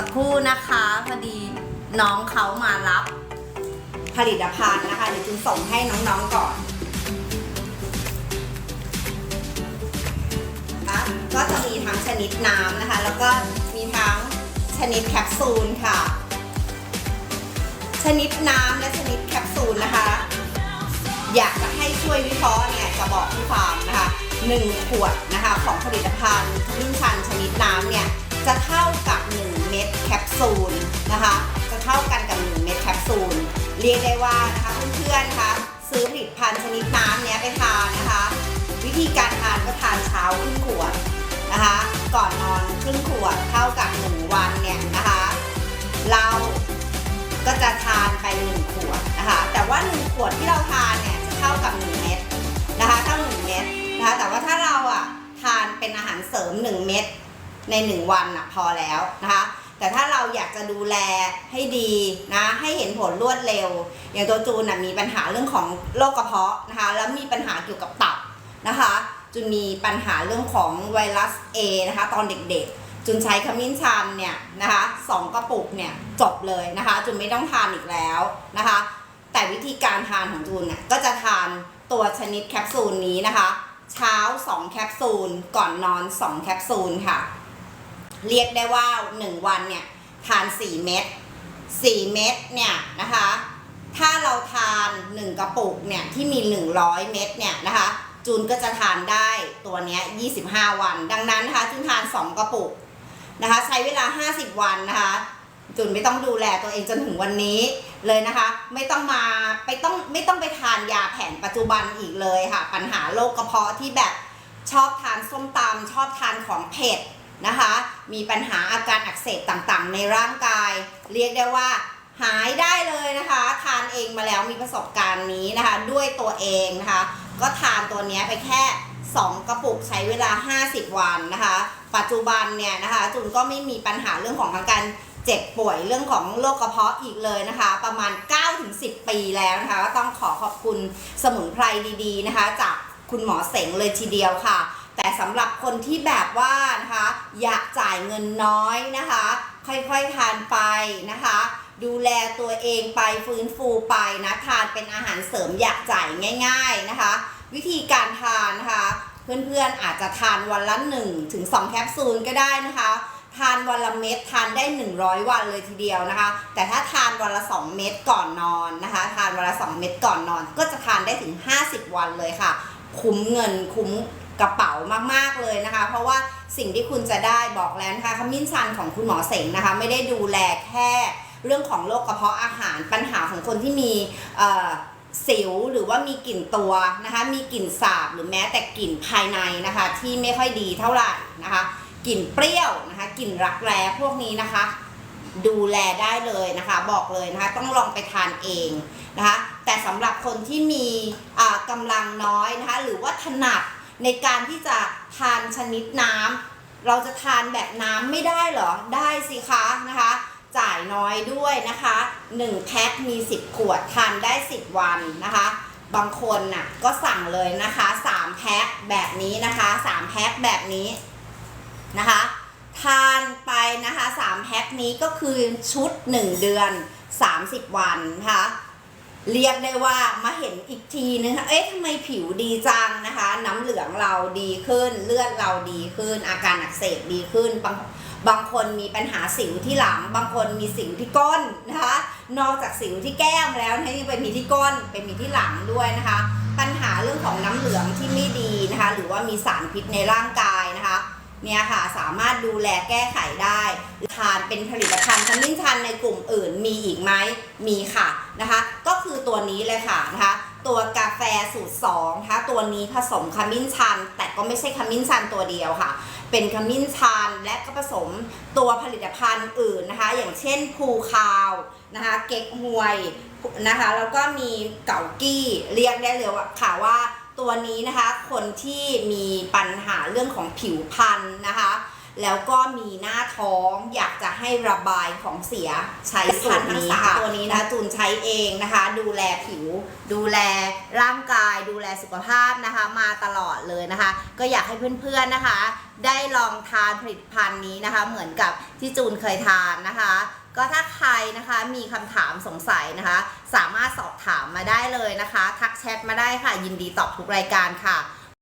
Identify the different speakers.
Speaker 1: สักครู่นะคะพอดีน้องเขามารับผลิตภัณฑ์นะคะเดี๋ยวจุนส่งให้น้องๆก่อนนะก็จะมีทั้งชนิดน้ำนะคะ แล้วก็มีทั้งชนิดแคปซูลค่ะ ชนิดน้ำและชนิดแคปซูลนะคะ อยากจะให้ช่วยวิเคราะห์เนี่ยจะบอกที่ฟาร์มนะคะ1ขวดนะคะของผลิตภัณฑ์ รียกได้ว่านะคะเพื่อนๆคะซื้อผลิตภัณฑ์ชนิดน้ำเนี้ยไปทานนะคะ วิธีการทานก็ทานเช้าครึ่งขวดนะคะ ก่อนนอนครึ่งขวดเท่ากับ1วันเนี่ยนะคะ เราก็จะทานไป1ขวดนะคะ แต่ว่า1ขวดที่เราทานเนี่ยจะเท่ากับ1เม็ดนะคะเท่า1เม็ดนะคะแต่ว่าถ้าเราอะทานเป็นอาหารเสริม1เม็ดใน1วันอะพอแล้วนะคะ แต่ถ้าเราอยากจะดูแลให้ดีนะให้เห็นผลรวดเร็ว อย่างตัวจูนน่ะมีปัญหาเรื่องของโรคกระเพาะนะคะแล้วมีปัญหาเกี่ยวกับตับนะคะจุนมีปัญหาเรื่องของไวรัส A นะคะตอนเด็กๆจุนใช้ขมิ้นชันเนี่ยนะคะสองกระปุกเนี่ยจบเลยนะคะจุนไม่ต้องทานอีกแล้วนะคะ แต่วิธีการทานของจุนเนี่ยก็จะทานตัวชนิดแคปซูลนี้นะคะ เช้า 2 แคปซูล ก่อนนอน 2 แคปซูลค่ะ เรียกได้ว่า 1 วันเนี่ยทาน 4 เม็ด4 เม็ดเนี่ยนะคะ ถ้าเราทาน 1 กระปุกเนี่ยที่มี 100 เม็ดเนี่ยนะคะ จูนก็จะทานได้ตัวเนี้ย25 วัน ดังนั้นนะคะจูนทาน 2 กระปุกนะคะใช้เวลา 50 วันนะคะจุนไม่ต้องดูแลตัวเองจนถึงวันนี้เลยนะคะ ไม่ต้องมาไปต้องไม่ต้องไปทานยาแผนปัจจุบันอีกเลยค่ะ ปัญหาโรคกระเพาะที่แบบชอบทานส้มตำชอบทานของเผ็ด นะคะ มีปัญหาอาการอักเสบต่างๆ ในร่างกาย เรียกได้ว่าหายได้เลยนะคะ ทานเองมาแล้วมีประสบการณ์นี้นะคะ ด้วยตัวเองนะคะ ก็ทานตัวนี้ไปแค่ 2 กระปุกใช้เวลา 50 วันนะคะ ปัจจุบันเนี่ยนะคะจุนก็ไม่มีปัญหาเรื่องของทาการเจ็บป่วยเรื่องของโรคกระเพาะอีกเลยนะคะ ประมาณ 9-10 ปีแล้วนะคะ ก็ต้องขอขอบคุณสมุนไพรดีๆนะคะ จากคุณหมอเสงเลยทีเดียวค่ะ สำหรับคนที่แบบว่านะคะอยากจ่ายเงินน้อยนะคะ ค่อยๆทานไปนะคะ ดูแลตัวเองไปฟื้นฟูไปนะทานเป็นอาหารเสริมอยากจ่ายง่าย ๆนะคะ วิธีการทานนะคะเพื่อนๆอาจจะทานวันละ1ถึง2แคปซูลก็ได้นะคะ ทานวันละเม็ดทานได้ 100 วันเลยทีเดียวนะคะ แต่ถ้าทานวันละ 2 เม็ดก่อนนอนนะคะ ทานวันละ 2 เม็ดก่อนนอน ก็จะทานได้ถึง 50 วันเลยค่ะ คุ้มเงินคุ้ม กระเป๋ามากๆเลยนะคะ เพราะว่าสิ่งที่คุณจะได้บอกแล้วนะคะขมิ้นชันของคุณหมอเสงนะคะ ไม่ได้ดูแลแค่เรื่องของโรคกระเพาะอาหารปัญหาของคนที่มีเอ่อสิวหรือว่ามีกลิ่นตัวนะคะ มีกลิ่นสาบหรือแม้แต่กลิ่นภายในนะคะ ที่ไม่ค่อยดีเท่าไหร่นะคะกลิ่นเปรี้ยวนะคะกลิ่นรักแร้พวกนี้นะคะ ดูแลได้เลยนะคะ บอกเลยนะคะ ต้องลองไปทานเองนะคะ แต่สำหรับคนที่มีอ่ากำลังน้อยนะคะ หรือว่าถนัด ในการที่จะทานชนิดน้ำเราจะทานแบบน้ำไม่ได้เหรอ ได้สิคะนะคะ จ่ายน้อยด้วยนะคะ 1 แพ็คมี 10 ขวดทานได้ 10 วันนะคะ บางคนน่ะก็สั่งเลยนะคะ 3 แพ็คแบบนี้นะคะ 3 แพ็คแบบนี้นะคะทานไปนะคะ 3 แพ็คนี้ก็คือชุด 1 เดือน 30 วันนะคะ เรียกได้ว่ามาเห็นอีกทีนึงค่ะ เอ๊ะทำไมผิวดีจังนะคะ น้ำเหลืองเราดีขึ้น เลือดเราดีขึ้น อาการอักเสบดีขึ้น บางบางคนมีปัญหาสิวที่หลัง บางคนมีสิวที่ก้นนะคะ นอกจากสิวที่แก้มแล้วนะยังไปมีที่ก้น ไปมีที่หลังด้วยนะคะ ปัญหาเรื่องของน้ำเหลืองที่ไม่ดีนะคะ หรือว่ามีสารพิษในร่างกายนะคะ เนี่ยค่ะ สามารถดูแลแก้ไขได้ ทานเป็นผลิตภัณฑ์ขมิ้นชันในกลุ่มอื่นมีอีกไหม มีค่ะนะคะก คือตัวนี้เลยค่ะนะคะตัวกาแฟสูตร2นะคะตัวนี้ผสมขมิ้นชัน แต่ก็ไม่ใช่ขมิ้นชันตัวเดียวค่ะ เป็นขมิ้นชันและก็ผสมตัวผลิตภัณฑ์อื่นนะคะ อย่างเช่นภูคาวนะคะเก๊กฮวยนะคะแล้วก็มีเก่ากี้เรียกได้เลยว่าค่ะว่าตัวนี้นะคะคนที่มีปัญหาเรื่องของผิวพรรณนะคะ แล้วก็มีหน้าท้องอยากจะให้ระบายของเสียใช้สูตรนี้ค่ะตัวนี้นะจูนใช้เองนะคะ ดูแลผิว ดูแลร่างกาย ดูแลสุขภาพนะคะ มาตลอดเลยนะคะ ก็อยากให้เพื่อนๆนะคะ ได้ลองทานผลิตภัณฑ์นี้นะคะ เหมือนกับที่จูนเคยทานนะคะ ก็ถ้าใครนะคะมีคำถามสงสัยนะคะ สามารถสอบถามมาได้เลยนะคะ ทักแชทมาได้ค่ะ ยินดีตอบทุกรายการค่ะ